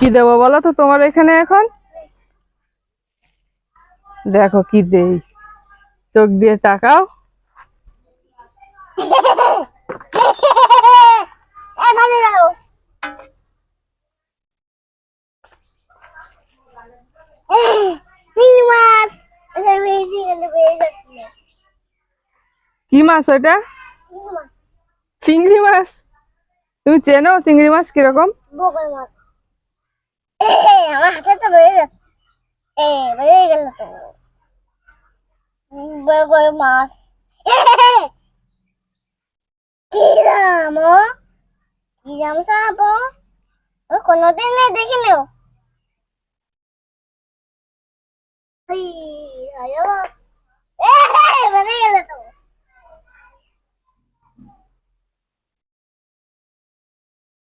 কি দেবো বলো তো তোমার এখানে এখন? দেখো কি দেই। চোখ দিয়ে তাকাও। কি মাছ ওটা? চিংড়ি মাছ। তুমি চেনো চিংড়ি মাছ কীরকম? মাছ। এই, আমার হাতে তো বেড়ে যাচ্ছে এই বেড়ে গেল তো বগল মাছ কি দাম ও কি দাম সাপ ও কোনোদিন নেই দেখিনি ও এই, আয়ো। এই, বেড়ে গেল তো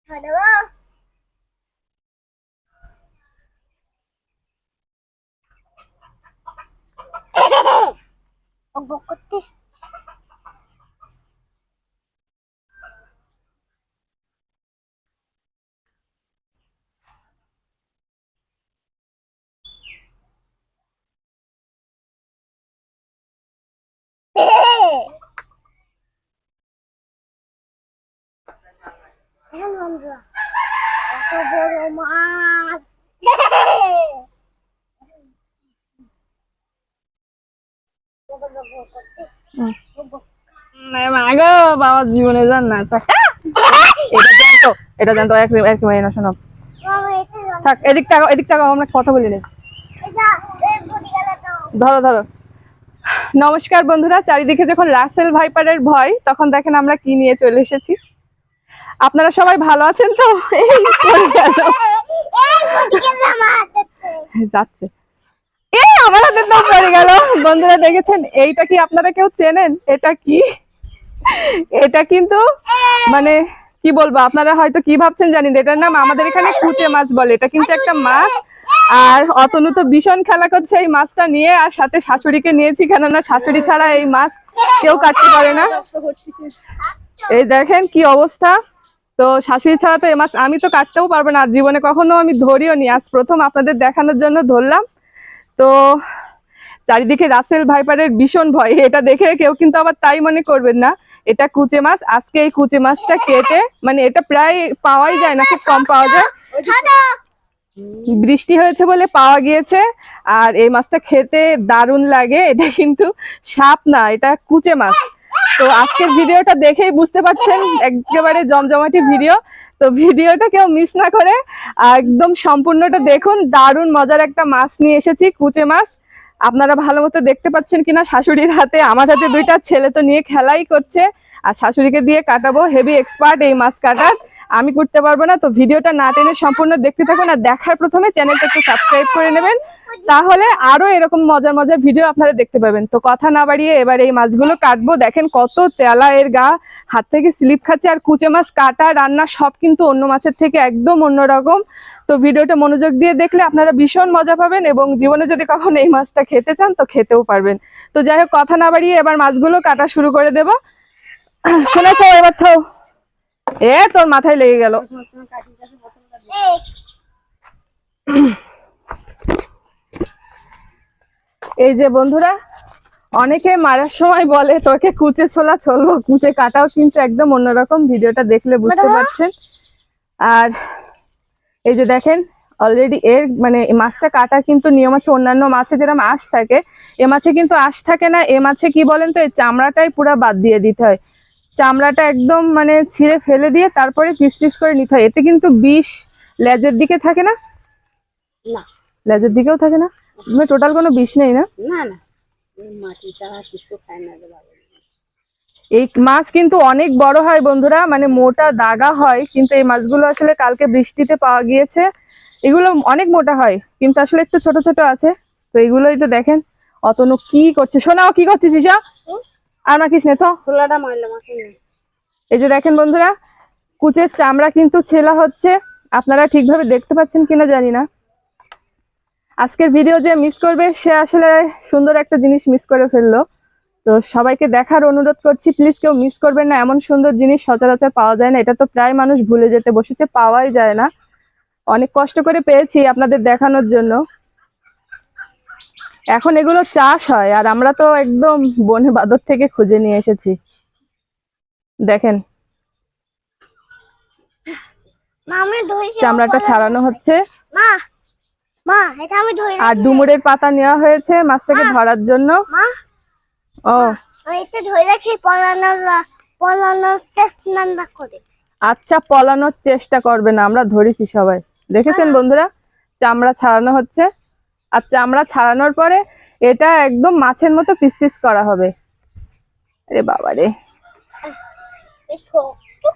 হ্যালো বক করতে হ্যাঁ বন্ধুরা কত বড় মাছ আগো বাবার জীবনে জান না। এটা জানতো এটা জানতো এক এক না শোনো। থাক এদিক টাকা এদিক টাকা আমরা কথা বলি নি ধরো ধরো। নমস্কার বন্ধুরা চারিদিকে যখন রাসেল ভাইপারের ভয় তখন দেখেন আমরা কি নিয়ে চলে এসেছি। আপনারা সবাই ভালো আছেন তো। যাচ্ছে। এই, আমার হাতে তো পড়ে গেল। বন্ধুরা দেখেছেন, এইটা কি আপনারা কেউ চেনেন? এটা কি? এটা কিন্তু মানে কি বলব, আপনারা হয়তো কি ভাবছেন জানি এটার নাম আমাদের এখানে কুচে মাছ বলে। এটা কিন্তু একটা মাছ। আর অতনু তো ভীষণ খেলা করছে এই মাছটা নিয়ে, আর সাথে শাশুড়িকে নিয়েছি, কেননা শাশুড়ি ছাড়া এই মাছ কেউ কাটতে পারে না। এই দেখেন কি অবস্থা। তো শাশুড়ি ছাড়া তো এই মাছ আমি তো কাটতেও পারব না, আর জীবনে কখনো আমি ধরিও নি। আজ প্রথম আপনাদের দেখানোর জন্য ধরলাম। তো চারিদিকে রাসেল ভাইপারের ভীষণ ভয়। এটা দেখে কেউ কিন্তু আবার তাই মনে করবেন না। এটা কুচে মাছ। আজকে এই কুচে মাছটা কেটে মানে এটা প্রায় পাওয়াই যায় না, খুব কম পাওয়া যায়। বৃষ্টি হয়েছে বলে পাওয়া গিয়েছে, আর এই মাছটা খেতে দারুণ লাগে। এটা কিন্তু সাপ না, এটা কুচে মাছ। তো আজকের ভিডিওটা দেখেই বুঝতে পারছেন, একেবারে জমজমাটি ভিডিও। তো ভিডিওটা কেউ মিস না করে। একদম সম্পূর্ণটা দেখুন, দারুণ মজার একটা মাছ নিয়ে এসেছি, কুচে মাছ। আপনারা ভালো মতো দেখতে পাচ্ছেন কিনা শাশুড়ির হাতে, আমার হাতে দুইটা ছেলে তো নিয়ে খেলাই করছে। আর শাশুড়িকে দিয়ে কাটাবো হেভি এক্সপার্ট এই মাছ কাটার। আমি করতে পারব না, তো ভিডিওটা না টেনে সম্পূর্ণ দেখতে থাকুন আর দেখার প্রথমে চ্যানেলটা একটু সাবস্ক্রাইব করে নেবেন। তাহলে আরও এরকম মজার মজার ভিডিও আপনারা দেখতে পাবেন। তো কথা না বাড়িয়ে এবার এই মাছগুলো কাটবো। দেখেন কত তেলা এর গা। হাত থেকে স্লিপ খাচ্ছে আর কুচে মাছ কাটা, রান্না সব কিন্তু অন্য মাছের থেকে একদম অন্যরকম তো ভিডিওটা মনোযোগ দিয়ে দেখলে আপনারা ভীষণ মজা পাবেন এবং জীবনে যদি কখনো এই মাছটা খেতে চান, তো খেতেও পারবেন। তো যাই হোক, কথা না বাড়িয়ে এবার মাছগুলো কাটা শুরু করে দেব। শুনেছ এবার তো এ, তোর মাথায় লেগে গেল। এই যে বন্ধুরা অনেকে মারার সময় বলে তোকে কুচে ছোলা চলবো কুচে কাটাও। কিন্তু একদম অন্যরকম ভিডিওটা দেখলে বুঝতে পারছেন। আর এই যে দেখেন অলরেডি এর মানে মাছটা কাটার কিন্তু নিয়ম আছে অন্যান্য মাছে যেরকম আঁশ থাকে এ মাছে কিন্তু আঁশ থাকে না এ মাছে কি বলেন তো এই চামড়াটাই পুরো বাদ দিয়ে দিতে হয়। চামড়াটা একদম মানে ছিঁড়ে ফেলে দিয়ে তারপরে পিস পিস করে নিতে হয়। এতে কিন্তু বিষ লেজের দিকে থাকে না? না। লেজের দিকেও থাকে না? টোটাল কোনো বিষ নেই না? না না। এই মাটি ছাড়া কিছু খায় না এই মাছ কিন্তু অনেক বড় হয় বন্ধুরা মানে মোটা দাগা হয় কিন্তু এই মাছগুলো আসলে কালকে বৃষ্টিতে পাওয়া গিয়েছে। এগুলো অনেক মোটা হয় কিন্তু আসলে একটু ছোট ছোট আছে। তো এগুলোই তো দেখেন অতনু কি করছে। শোনাও কি করছিস ঈশা? আর নে তো মাখে না। এই যে দেখেন বন্ধুরা কুচের চামড়া কিন্তু ছেলা হচ্ছে। আপনারা ঠিকভাবে দেখতে পাচ্ছেন কিনা জানি না। আজকের ভিডিও যে মিস করবে সে আসলে সুন্দর একটা জিনিস মিস করে ফেলল। তো সবাইকে দেখার অনুরোধ করছি প্লিজ কেউ মিস করবেন না এমন সুন্দর জিনিস সচরাচর পাওয়া যায় না। এটা তো প্রায় মানুষ ভুলে যেতে বসেছে পাওয়াই যায় না। অনেক কষ্ট করে পেয়েছি আপনাদের দেখানোর জন্য। এখন এগুলো চাষ হয় আর আমরা তো একদম বনে বাদর থেকে খুঁজে নিয়ে এসেছি। দেখেন। চামড়াটা ছাড়ানো হচ্ছে। মা মা এটা আমি ধরে আর ডুমুরের পাতা নেওয়া হয়েছে মাছটাকে ধরার জন্য। মা ও। এটা ধরে রাখি পলানো পলানো চেষ্টা করে। আচ্ছা পলানোর চেষ্টা করবে না আমরা ধরেছি সবাই। দেখেছেন বন্ধুরা? চামড়া ছাড়ানো হচ্ছে। আর চামড়া ছাড়ানোর পরে এটা একদম মাছের মতো পিস পিস করা হবে। আরে বাবা রে।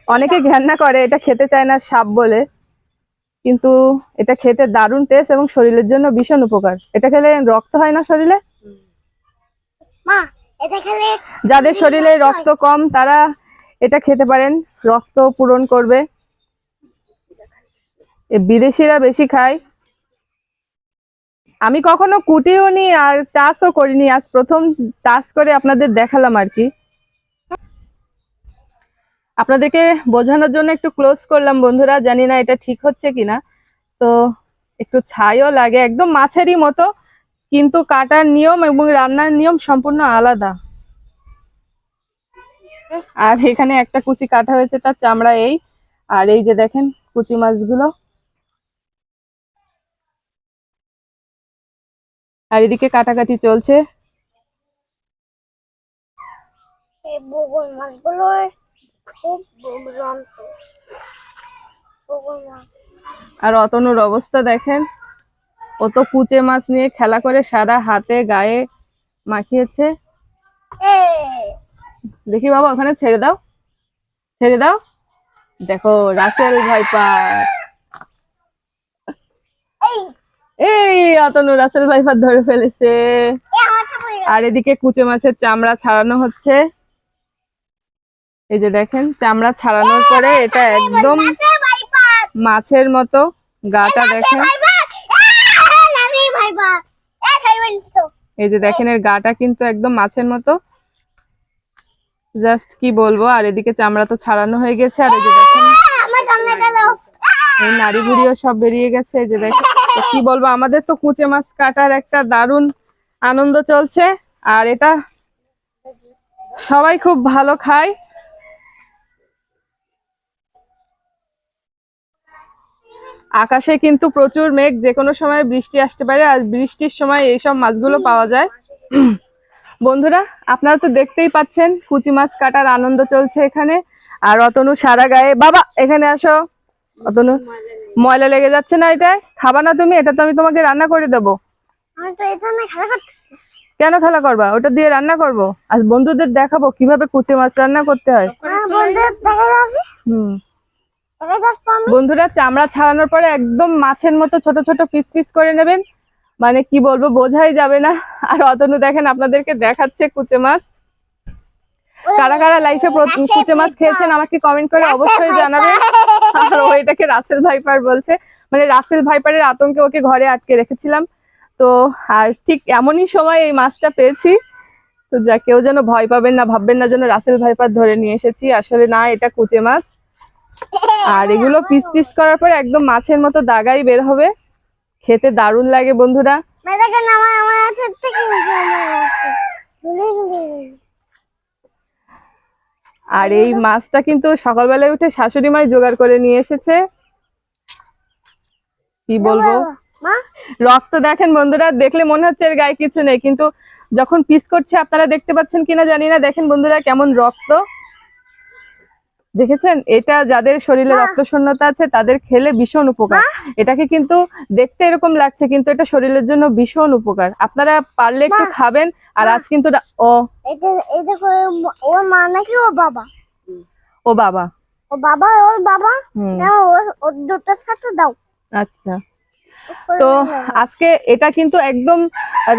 অনেকে ঘেন্না করে এটা খেতে চায় না সাপ বলে। কিন্তু এটা খেতে দারুণ টেস্ট এবং শরীরের জন্য ভীষণ উপকার। এটা খেলে রক্ত হয় না শরীরে? মা যাদের শরীরে রক্ত কম তারা এটা খেতে পারেন। রক্ত পূরণ করবে। বিদেশিরা বেশি খায়। আমি কখনো কুটিও নি আর টাচও করিনি। আজ প্রথম টাচ করে আপনাদের দেখালাম আর কি। আপনাদেরকে বোঝানোর জন্য একটু ক্লোজ করলাম, বন্ধুরা, জানি না এটা ঠিক হচ্ছে কিনা। তো একটু ছাইও লাগে, একদম মাছেরই মতো, কিন্তু কাটার নিয়ম এবং রান্নার নিয়ম সম্পূর্ণ আলাদা। আর এখানে একটা কুচি কাটা হয়েছে, তার চামড়া এই। আর এই যে দেখেন কুচি মাছগুলো। আর এদিকে কাটাকাটি চলছে। মাছগুলো খুব আর অতনুর অবস্থা দেখেন ও তো কুচে মাছ নিয়ে খেলা করে সারা হাতে গায়ে মাখিয়েছে। দেখি বাবা ওখানে ছেড়ে দাও। ছেড়ে দাও। দেখো রাসেল ভাইপার এই! অতনু রাসেল ভাইপার ধরে ফেলেছে। আর এদিকে কুচে মাছের চামড়া ছাড়ানো হচ্ছে। এই যে দেখেন চামড়া ছাড়ানোর পরে এটা একদম মাছের মতো গাটা দেখেন। এই যে দেখেন এর গাটা কিন্তু একদম মাছের মতো। জাস্ট কি বলব আর এদিকে চামড়া তো ছাড়ানো হয়ে গেছে আর এই যে দেখেন। এই নাড়ি ভুড়িও সব বেরিয়ে গেছে এই যে দেখেন। কি বলব আমাদের তো কুচে মাছ কাটার একটা দারুণ আনন্দ চলছে আর এটা সবাই খুব ভালো খায়। আকাশে কিন্তু প্রচুর মেঘ যে কোনো সময় বৃষ্টি আসতে পারে আর বৃষ্টির সময় এইসব মাছগুলো পাওয়া যায়। বন্ধুরা আপনারা তো দেখতেই পাচ্ছেন কুচি মাছ কাটার আনন্দ চলছে এখানে। আর অতনু সারা গায়ে বাবা এখানে আসো। অতনু ময়লা লেগে যাচ্ছে না এটা খাবা না তুমি এটা তো আমি তোমাকে রান্না করে দেবো। কেন খেলা করবা? ওটা দিয়ে রান্না করব। আর বন্ধুদের দেখাবো কীভাবে কুচি মাছ রান্না করতে হয়। হ্যাঁ হুম। বন্ধুরা, চামড়া ছাড়ানোর পরে একদম মাছের মতো ছোট ছোট পিস পিস করে নেবেন। মানে কি বলব, বোঝাই যাবে না। আর অতনু দেখেন আপনাদেরকে দেখাচ্ছে কুচে মাছ। কারা কারা লাইফে কুচে মাছ খেয়েছেন আমাকে কমেন্ট করে অবশ্যই জানাবেন। আর ও এটাকে রাসেল ভাইপার বলছে। মানে রাসেল ভাইপারের আতঙ্কে ওকে ঘরে আটকে রেখেছিলাম। তো আর ঠিক এমনই সময় এই মাছটা পেয়েছি। তো যা, কেউ যেন ভয় পাবেন না, ভাববেন না যেন রাসেল ভাইপার ধরে নিয়ে এসেছি। আসলে না, এটা কুচে মাছ। আর এগুলো পিস পিস করার পর একদম মাছের মতো দাগাই বের হবে। খেতে দারুণ লাগে বন্ধুরা। আর এই মাছটা কিন্তু সকালবেলায় উঠে শাশুড়ি মাই জোগাড় করে নিয়ে এসেছে। কি বলব? রক্ত দেখেন বন্ধুরা দেখলে মনে হচ্ছে এর গায়ে কিছু নেই কিন্তু যখন পিস করছে আপনারা দেখতে পাচ্ছেন কিনা জানি না। দেখেন বন্ধুরা কেমন রক্ত। দেখেছেন? এটা যাদের শরীরে রক্ত শূন্যতা আছে তাদের খেলে ভীষণ উপকার। এটাকে কিন্তু দেখতে এরকম লাগছে কিন্তু এটা শরীরের জন্য ভীষণ উপকার। আপনারা পারলে একটু খাবেন আর আজ কিন্তু ও। ওর মা নাকি ও বাবা? ও বাবা। ও বাবা ওর বাবা? ওর দুটোর সাথে দাও। আচ্ছা। তো আজকে এটা কিন্তু একদম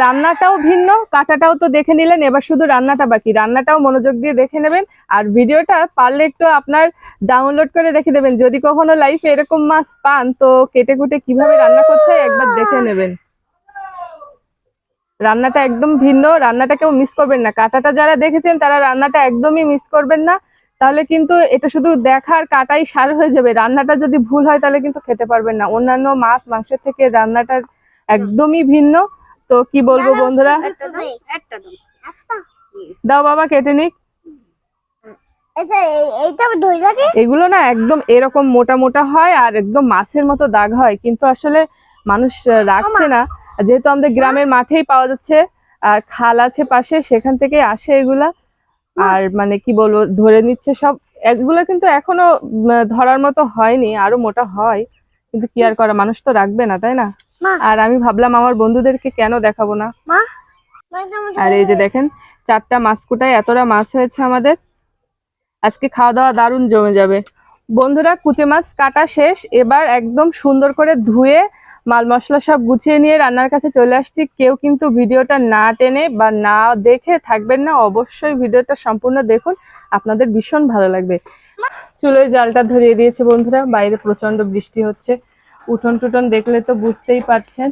রান্নাটাও ভিন্ন কাটাটাও তো দেখে নিলেন এবার শুধু রান্নাটা বাকি। রান্নাটাও মনোযোগ দিয়ে দেখে নেবেন আর ভিডিওটা পারলে একটু আপনার ডাউনলোড করে রেখে দেবেন। যদি কখনো লাইফে এরকম মাছ পান তো কেটে কুটে কীভাবে রান্না করতে হয় একবার দেখে নেবেন। রান্নাটা একদম ভিন্ন রান্নাটা কেউ মিস করবেন না। কাটাটা যারা দেখেছেন তারা রান্নাটা একদমই মিস করবেন না। তাহলে কিন্তু এটা শুধু দেখার কাটাই সার হয়ে যাবে। রান্নাটা যদি ভুল হয় তাহলে কিন্তু খেতে পারবেন না। অন্যান্য মাছ মাংসের থেকে রান্নাটা একদমই ভিন্ন। তো কি বলব বন্ধুরা? দাও বাবা কেটে নিক। এগুলো না একদম এরকম মোটা মোটা হয় আর একদম মাছের মতো দাগ হয়। কিন্তু আসলে মানুষ রাখছে না। যেহেতু আমাদের গ্রামের মাঠেই পাওয়া যাচ্ছে আর খাল আছে পাশে সেখান থেকে আসে এগুলা। আর মানে কি বলব ধরে নিচ্ছে সব এগুলো কিন্তু এখনও ধরার মতো হয়নি আরও মোটা হয় কিন্তু কি আর করা মানুষ তো রাখবে না তাই না? আর আমি ভাবলাম আমার বন্ধুদেরকে কেন দেখাবো না? আর এই যে দেখেন চারটা মাছ কুটায় এতটা মাছ হয়েছে আমাদের আজকে খাওয়া দাওয়া দারুণ জমে যাবে। বন্ধুরা কুচে মাছ কাটা শেষ এবার একদম সুন্দর করে ধুয়ে মাল মশলা সব গুছিয়ে নিয়ে রান্নার কাছে চলে আসছি। কেউ কিন্তু ভিডিওটা না টেনে বা না দেখে থাকবেন না, অবশ্যই ভিডিওটা সম্পূর্ণ দেখুন। আপনাদের ভীষণ ভালো লাগবে। চুলের জালটা ধরিয়ে দিয়েছে বন্ধুরা, বাইরে প্রচণ্ড বৃষ্টি হচ্ছে। উঠোন টুটন দেখলে তো বুঝতেই পারছেন।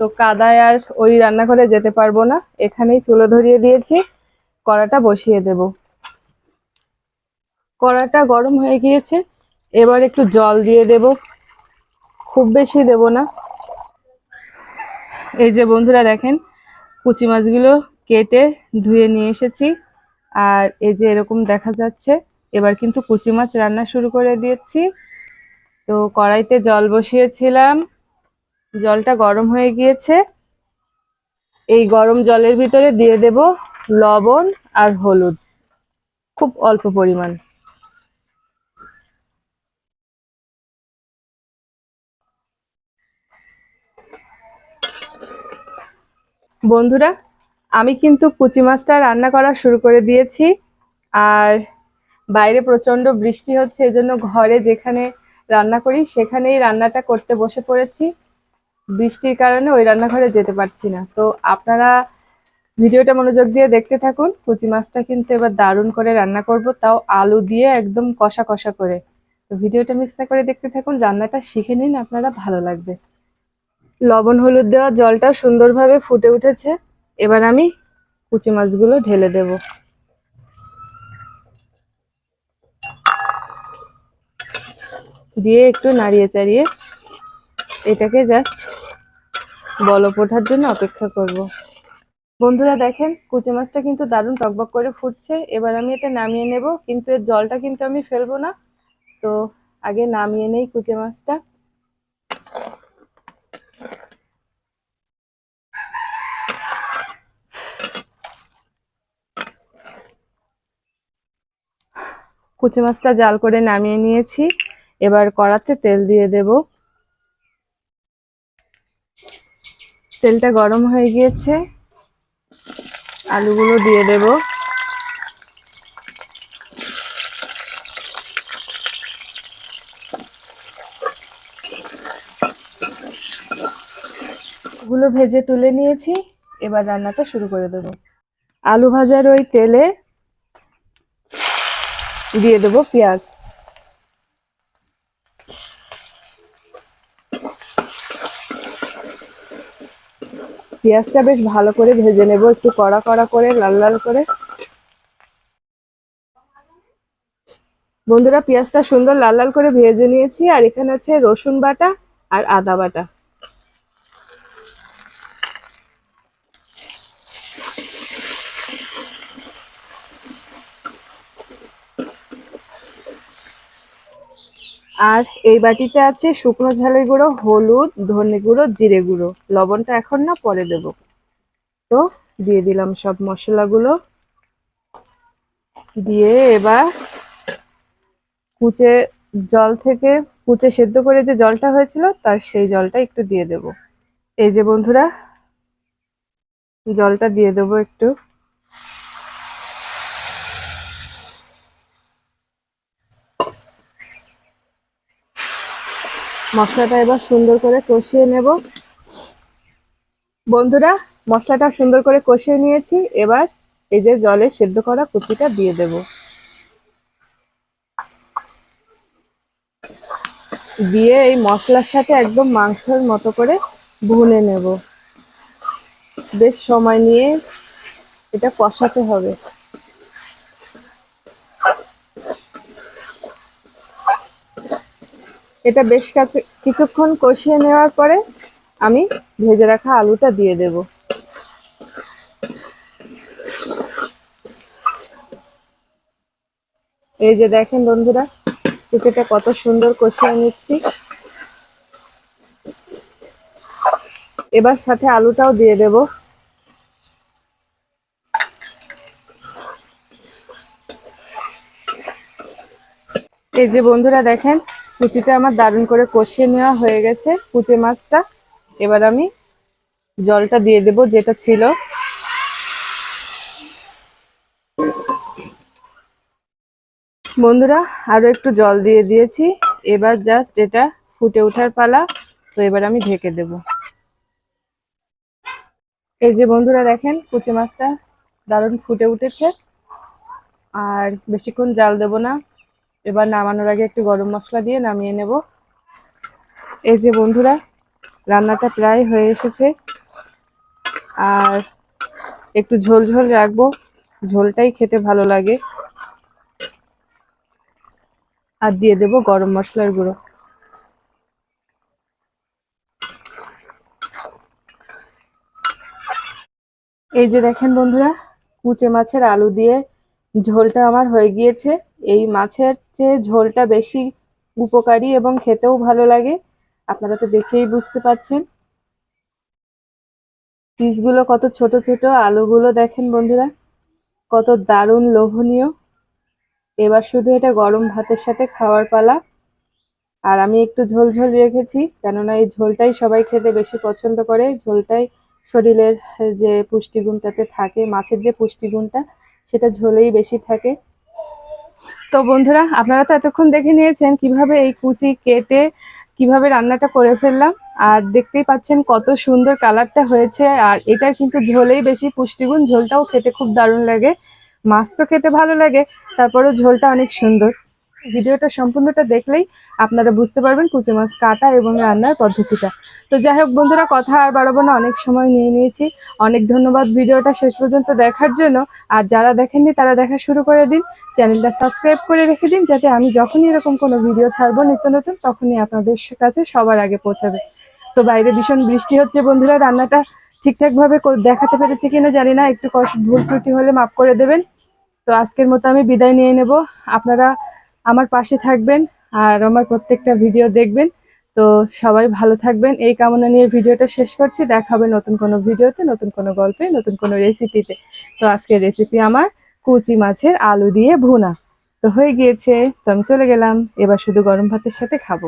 তো কাদায় আর ওই রান্নাঘরে যেতে পারব না। এখানেই চুলো ধরিয়ে দিয়েছি। কড়াটা বসিয়ে দেব। কড়াটা গরম হয়ে গিয়েছে। এবার একটু জল দিয়ে দেব। খুব বেশি দেব না। এই যে বন্ধুরা দেখেন কুচি মাছগুলো কেটে ধুয়ে নিয়ে এসেছি। আর এই যে এরকম দেখা যাচ্ছে, এবার কিন্তু কুচি মাছ রান্না শুরু করে দিয়েছি। তো কড়াইতে জল বসিয়েছিলাম। জলটা গরম হয়ে গিয়েছে। এই গরম জলের ভিতরে দিয়ে দেব লবণ আর হলুদ। খুব অল্প পরিমাণ। বন্ধুরা, আমি কিন্তু কুচি মাছটা রান্না করা শুরু করে দিয়েছি। আর বাইরে প্রচণ্ড বৃষ্টি হচ্ছে, এজন্য ঘরে যেখানে রান্না করি, সেখানেই রান্নাটা করতে বসে পড়েছি। বৃষ্টির কারণে ওই রান্নাঘরে যেতে পারছি না। তো আপনারা ভিডিওটা মনোযোগ দিয়ে দেখতে থাকুন। কুচি মাছটা কিন্তু এবার দারুণ করে রান্না করব। তাও আলু দিয়ে একদম কষা কষা করে। তো ভিডিওটা মিস না করে দেখতে থাকুন। রান্নাটা শিখে নিন, আপনারা ভালো লাগবে। লবণ হলুদ দেওয়া জলটা সুন্দরভাবে ফুটে উঠেছে। এবার আমি কুচি মাছগুলো ঢেলে দেব। দিয়ে একটু নাড়িয়ে চাড়িয়ে এটাকে জাস্ট বলক ওঠার জন্য অপেক্ষা করব। বন্ধুরা দেখেন, কুচি মাছটা কিন্তু দারুণ টকবক করে ফুটছে। এবার আমি এটা নামিয়ে নেব, কিন্তু এর জলটা কিন্তু আমি ফেলব না। তো আগে নামিয়ে নেই কুচি মাছটা। কুচি মাছটা জাল করে নামিয়ে নিয়েছি। এবার কড়াতে তেল দিয়ে দেব। তেলটা গরম হয়ে গিয়েছে। আলুগুলো দিয়ে দেব। গুলো ভেজে তুলে নিয়েছি। এবার রান্নাটা শুরু করে দেব। আলু ভাজার ওই তেলে দিয়ে দেবো পেঁয়াজ। পেঁয়াজটা বেশ ভালো করে ভেজে নেব, একটু কড়া কড়া করে, লাল লাল করে। বন্ধুরা, পেঁয়াজটা সুন্দর লাল লাল করে ভেজে নিয়েছি, আর এখানে আছে রসুন বাটা আর আদা বাটা। আর এই বাটিতে আছে শুকনো ঝালের গুঁড়ো, হলুদ, ধনে গুঁড়ো, জিরে গুঁড়ো। লবণটা এখন না পরে দেব। তো দিয়ে দিলাম সব মশলাগুলো। দিয়ে এবার কুচে জল থেকে, কুচে সেদ্ধ করে যে জলটা হয়েছিল, তার সেই জলটা একটু দিয়ে দেব। এই যে বন্ধুরা, জলটা দিয়ে দেবো একটু। মশলাটা এবার সুন্দর করে কষিয়ে নেব। বন্ধুরা, মশলাটা সুন্দর করে কষিয়ে নিয়েছি। এবার এই যে জলে সেদ্ধ করা কুচিটা দিয়ে দেব। দিয়ে এই মশলার সাথে একদম মাংসের মতো করে ভুনে নেব। বেশ সময় নিয়ে এটা কষাতে হবে। এটা বেশ কাছে- কিছুক্ষণ কষিয়ে নেওয়ার পরে আমি ভেজে রাখা আলুটা দিয়ে দেব। এই যে দেখেন বন্ধুরা কুচিটা কত সুন্দর কষিয়ে নিচ্ছি। এবার সাথে আলুটাও দিয়ে দেব। এই যে বন্ধুরা দেখেন কুচিটা আমার দারুণ করে কষিয়ে নেওয়া হয়ে গেছে, কুচে মাছটা। এবার আমি জলটা দিয়ে দেব যেটা ছিল। বন্ধুরা, আরও একটু জল দিয়ে দিয়েছি। এবার জাস্ট এটা ফুটে ওঠার পালা, তো এবার আমি ঢেকে দেব। এই যে বন্ধুরা দেখেন, কুচে মাছটা দারুণ ফুটে উঠেছে। আর বেশিক্ষণ জাল দেব না। এবার নামানোর আগে একটু গরম মশলা দিয়ে নামিয়ে নেব। এই যে বন্ধুরা, রান্নাটা প্রায় হয়ে এসেছে। আর একটু ঝোল ঝোল রাখব, ঝোলটাই খেতে ভালো লাগে। আর দিয়ে দেব গরম মশলার গুঁড়ো। এই যে দেখেন বন্ধুরা, কুচে মাছের আলু দিয়ে ঝোলটা আমার হয়ে গিয়েছে। এই মাছের চেয়ে ঝোলটা বেশি উপকারী এবং খেতেও ভালো লাগে। আপনারা তো দেখেই বুঝতে পারছেন। পিসগুলো কত ছোট ছোট, আলুগুলো দেখেন বন্ধুরা, কত দারুণ লোভনীয়। এবার শুধু এটা গরম ভাতের সাথে খাওয়ার পালা। আর আমি একটু ঝোল ঝোল রেখেছি, কেননা এই ঝোলটাই সবাই খেতে বেশি পছন্দ করে। ঝোলটাই শরীরের যে পুষ্টিগুণটাতে থাকে, মাছের যে পুষ্টিগুণটা, সেটা ঝোলেই বেশি থাকে। তো বন্ধুরা, আপনারা তো এতক্ষণ দেখে নিয়েছেন কীভাবে এই কুচি কেটে কীভাবে রান্নাটা করে ফেললাম। আর দেখতেই পাচ্ছেন কত সুন্দর কালারটা হয়েছে। আর এটা কিন্তু ঝোলেই বেশি পুষ্টিগুণ, ঝোলটাও খেতে খুব দারুণ লাগে। মাছ তো খেতে ভালো লাগে, তারপরেও ঝোলটা অনেক সুন্দর। ভিডিওটা সম্পূর্ণটা দেখলেই আপনারা বুঝতে পারবেন কুচি মাছ কাটা এবং রান্নার পদ্ধতিটা। তো যাই হোক বন্ধুরা, কথা আর বাড়াবো না, অনেক সময় নিয়ে নিয়েছি। অনেক ধন্যবাদ ভিডিওটা শেষ পর্যন্ত দেখার জন্য। আর যারা দেখেননি, তারা দেখা শুরু করে দিন। চ্যানেলটা সাবস্ক্রাইব করে রেখে দিন, যাতে আমি যখনই এরকম কোনো ভিডিও ছাড়বো নিত্য নতুন, তখনই আপনাদের কাছে সবার আগে পৌঁছাবে। তো বাইরে ভীষণ বৃষ্টি হচ্ছে বন্ধুরা, রান্নাটা ঠিকঠাকভাবে দেখাতে পেরেছি কিনা জানি না, একটু কষ্ট ভুল ত্রুটি হলে মাফ করে দেবেন। তো আজকের মতো আমি বিদায় নিয়ে নেব। আপনারা আমার পাশে থাকবেন আর আমার প্রত্যেকটা ভিডিও দেখবেন। তো সবাই ভালো থাকবেন। এই কামনা নিয়ে ভিডিওটা শেষ করছি। দেখা হবে নতুন কোনো ভিডিওতে, নতুন কোনো গল্পে, নতুন কোনো রেসিপিতে তো আজকের রেসিপি আমার কুচি মাছের আলু দিয়ে ভুনা। তো হয়ে গিয়েছে। তো আমি চলে গেলাম। এবার শুধু গরম ভাতের সাথে খাব।